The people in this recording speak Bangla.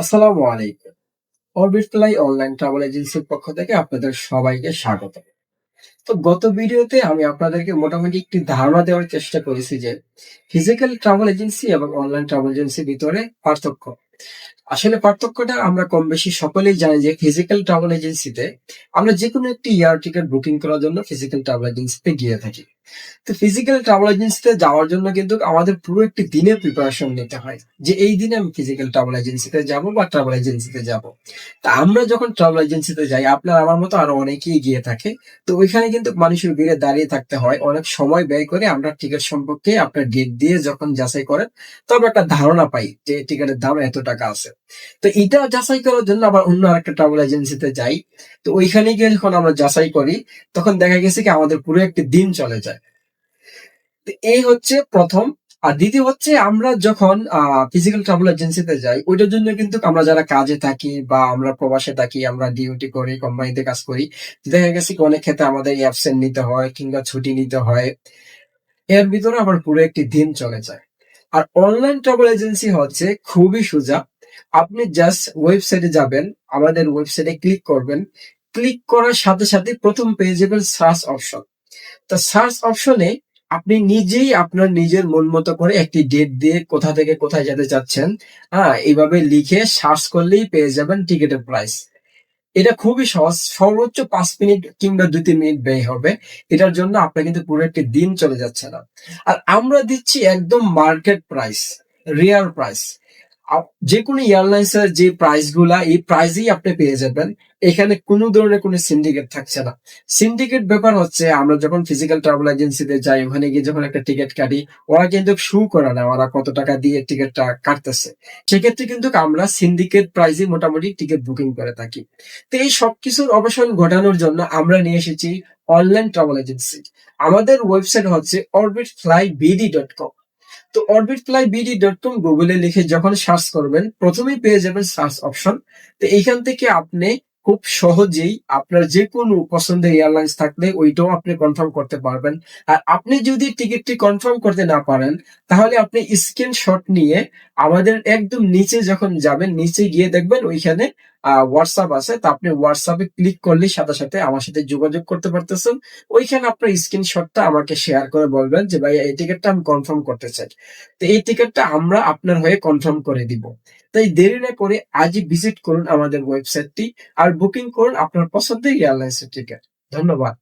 আসসালামু আলাইকুম। অরবিট অনলাইন ট্রাভেল এজেন্সির পক্ষ থেকে আপনাদের সবাইকে স্বাগত। তো গত ভিডিওতে আমি আপনাদেরকে মোটামুটি একটি ধারণা দেওয়ার চেষ্টা করেছি যে ফিজিক্যাল ট্রাভেল এজেন্সি এবং অনলাইন ট্রাভেল এজেন্সির ভিতরে পার্থক্য। আসলে পার্থক্যটা আমরা কম বেশি সকলেই জানি যে ফিজিক্যাল ট্রাভেল এজেন্সিতে আমরা যে কোনো একটি এয়ার টিকিট বুকিং করার জন্য ফিজিক্যাল ট্রাভেল এজেন্সিতে গিয়ে থাকি। তো ফিজিক্যাল ট্রাভেল এজেন্সিতে যাওয়ার জন্য কিন্তু আমাদের পুরো একটি দিনের প্রিপারেশন নিতে হয় যে এই দিনে আমি ফিজিক্যাল ট্রাভেল এজেন্সিতে যাব বা ট্রাভেল এজেন্সিতে যাব। তা আমরা যখন ট্রাভেল এজেন্সিতে যাই, আপনার আমার মতো আরও অনেকেই গিয়ে থাকে। তো ওইখানে কিন্তু মানুষের ভিড়ে দাঁড়িয়ে থাকতে হয়, অনেক সময় ব্যয় করে আমরা টিকিট সম্পর্কে আপনার ডেট দিয়ে যখন যাচাই করেন তবে একটা ধারণা পাই যে টিকিটের দাম এত টাকা আছে। তো এটা যাচাই করার জন্য আবার অন্য আরেকটা ট্রাভেল এজেন্সিতে যাই। তো ওইখানে গিয়ে যখন আমরা যাচাই করি, তখন দেখা গেছে কি আমাদের পুরো একটি দিন চলে যায়। এই হচ্ছে প্রথম। আর দ্বিতীয় হচ্ছে আমরা যখন ফিজিক্যাল ট্রাভেল এজেন্সিতে যাই, ওইটার জন্য কিন্তু আমরা যারা কাজে থাকি বা আমরা প্রবাসে থাকি, আমরা ডিউটি করি কোম্পানিতে কাজ করি, দেখা গেছে অনেক ক্ষেত্রে আমাদের অ্যাবসেন্ট নিতে হয় কিংবা ছুটি নিতে হয়। এর ভিতরে আমার পুরো একটি দিন চলে যায়। আর অনলাইন ট্রাভেল এজেন্সি হচ্ছে খুবই সোজা। আপনি জাস্ট ওয়েবসাইটে যাবেন, আমাদের ওয়েবসাইটে ক্লিক করবেন। ক্লিক করার সাথে সাথে প্রথম যাবেন সার্চ অপশন তো সার্চ অপশনে আপনি নিজেই আপনার নিজের মন মতো করে একটি ডেট দিয়ে কোথা থেকে কোথায় যেতে চাচ্ছেন হ্যাঁ এইভাবে লিখে সার্চ করলেই পেয়ে যাবেন টিকিটের প্রাইস এটা খুবই সহজ, সর্বোচ্চ পাঁচ মিনিট কিংবা দুই তিন মিনিট ব্যয় হবে। এটার জন্য আপনার কিন্তু পুরো একটি দিন চলে যাচ্ছে না। আর আমরা দিচ্ছি একদম মার্কেট প্রাইস রিয়াল প্রাইস যে কোনো এয়ারলাইন্স এর যে প্রাইসগুলা এই প্রাইসেই আপনি পেয়ে যাবেন। এখানে কোনো ধরনের কোনো সিন্ডিকেট থাকছে না। সিন্ডিকেট ব্যাপার হচ্ছে, আমরা যখন ফিজিক্যাল ট্রাভেল এজেন্সিতে যাই, ওখানে গিয়ে যখন একটা টিকিট কাটি, ওরা কিন্তু শু করে না, ওরা কত টাকা দিয়ে টিকিটটা কাটতেছে। সেক্ষেত্রে কিন্তু আমরা সিন্ডিকেট প্রাইসে মোটামুটি টিকিট বুকিং করে থাকি। তো এই সবকিছুর অবসান ঘটানোর জন্য আমরা নিয়ে এসেছি অনলাইন ট্রাভেল এজেন্সি আমাদের ওয়েবসাইট হচ্ছে Orbit Fly BD dot com তো Orbit Fly BD dot com গুগলে লিখে যখন সার্চ করবেন, প্রথমেই পেয়ে যাবেন সার্চ অপশন তো এইখান থেকে আপনি খুব সহজেই আপনার যে কোনো পছন্দের এয়ারলাইন্স থাকলে ওইটাও আপনি কনফার্ম করতে পারবেন। আর আপনি যদি টিকিটটি কনফার্ম করতে না পারেন, তাহলে আপনি স্ক্রিনশট নিয়ে আমাদের একদম নিচে যখন যাবেন, নিচে গিয়ে দেখবেন ওইখানে হোয়াটসঅ্যাপ আছে। তা আপনি হোয়াটসঅ্যাপে ক্লিক করলে সাথে সাথে আমার সাথে যোগাযোগ করতে পারতেছেন। ওইখানে আপনার স্ক্রিনশটটা আমাকে শেয়ার করে বলবেন যে ভাই এই টিকিটটা আমি কনফার্ম করতে চাই। তো এই টিকিটটা আমরা আপনার হয়ে কনফার্ম করে দিব। তাই দেরি না করে আজই ভিজিট করুন আমাদের ওয়েবসাইটটি আর বুকিং করুন আপনার পছন্দের এয়ারলাইন্সের টিকিট ধন্যবাদ।